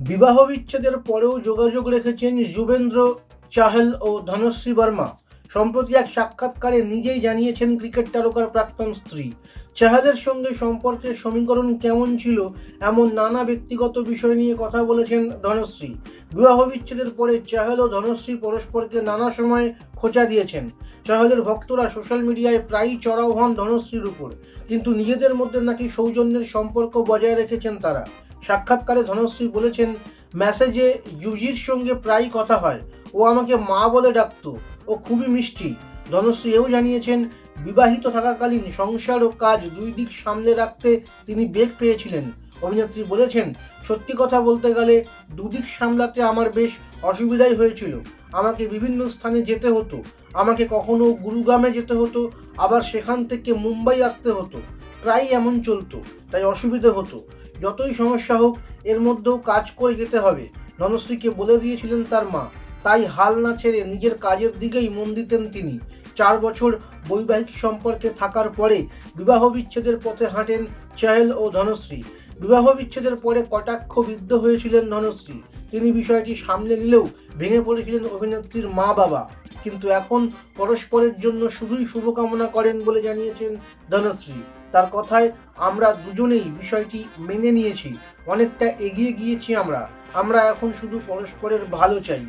বিবাহ বিচ্ছেদের পরেও যোগাযোগ রেখেছেন যুবেন্দ্র চাহেল ও ধনশ্রী বর্মা। সম্প্রতি এক সাক্ষাৎকারে নিজেই জানিয়েছেন ক্রিকেট তারকার প্রাক্তন স্ত্রী। চাহলের সঙ্গে সম্পর্কের সমীকরণ কেমন ছিল এমন নানা ব্যক্তিগত বিষয় নিয়ে কথা বলেছেন ধনশ্রী। বিবাহ বিচ্ছেদের পরে চাহল ও ধনশ্রী পরস্পরকে নানা সময় খোঁচা দিয়েছেন। চাহলের ভক্তরা সোশ্যাল মিডিয়ায় প্রায়ই চড়াও হন ধনশ্রীর উপর, কিন্তু নিজেদের মধ্যে নাকি সৌজন্যের সম্পর্ক বজায় রেখেছেন তারা। সাক্ষাৎকারে ধনশ্রী বলেছেন, মেসেজে ইউজির সঙ্গে প্রায়ই কথা হয়। ও আমাকে মা বলে ডাকতো। ও খুবই মিষ্টি। ধনশ্রী এও জানিয়েছেন, বিবাহিত থাকাকালীন সংসার ও কাজ দুই দিক সামলে রাখতে তিনি বেগ পেয়েছিলেন। অভিনেত্রী বলেছেন, সত্যি কথা বলতে গেলে দুদিক সামলাতে আমার বেশ অসুবিধাই হয়েছিল। আমাকে বিভিন্ন স্থানে যেতে হতো। আমাকে কখনো গুরুগ্রামে যেতে হতো, আবার সেখান থেকে মুম্বাই আসতে হতো। প্রায় এমন চলতো, তাই অসুবিধে হতো। যতই সমস্যা হোক, এর মধ্যেও কাজ করে যেতে হবে। ননশ্রীকে বলে দিয়েছিলেন তার মা, তাই হাল না ছেড়ে নিজের কাজের দিকেই মন দিতেন তিনি। চার বছর বৈবাহিক সম্পর্কে থাকার পরে বিবাহ বিচ্ছেদের পথে হাঁটেন চাহেল ও ধনশ্রী। বিবাহ বিচ্ছেদের পরে কটাক্ষ বিদ্ধ হয়েছিলেন ধনশ্রী। তিনি বিষয়টি সামলে নিলেও ভেঙে পড়েছিলেন অভিনেত্রীর মা বাবা কিন্তু এখন পরস্পরের জন্য শুধুই শুভকামনা করেন বলে জানিয়েছেন ধনশ্রী। তার কথায়, আমরা দুজনেই বিষয়টি মেনে নিয়েছি। অনেকটা এগিয়ে গিয়েছি আমরা। আমরা এখন শুধু পরস্পরের ভালো চাই।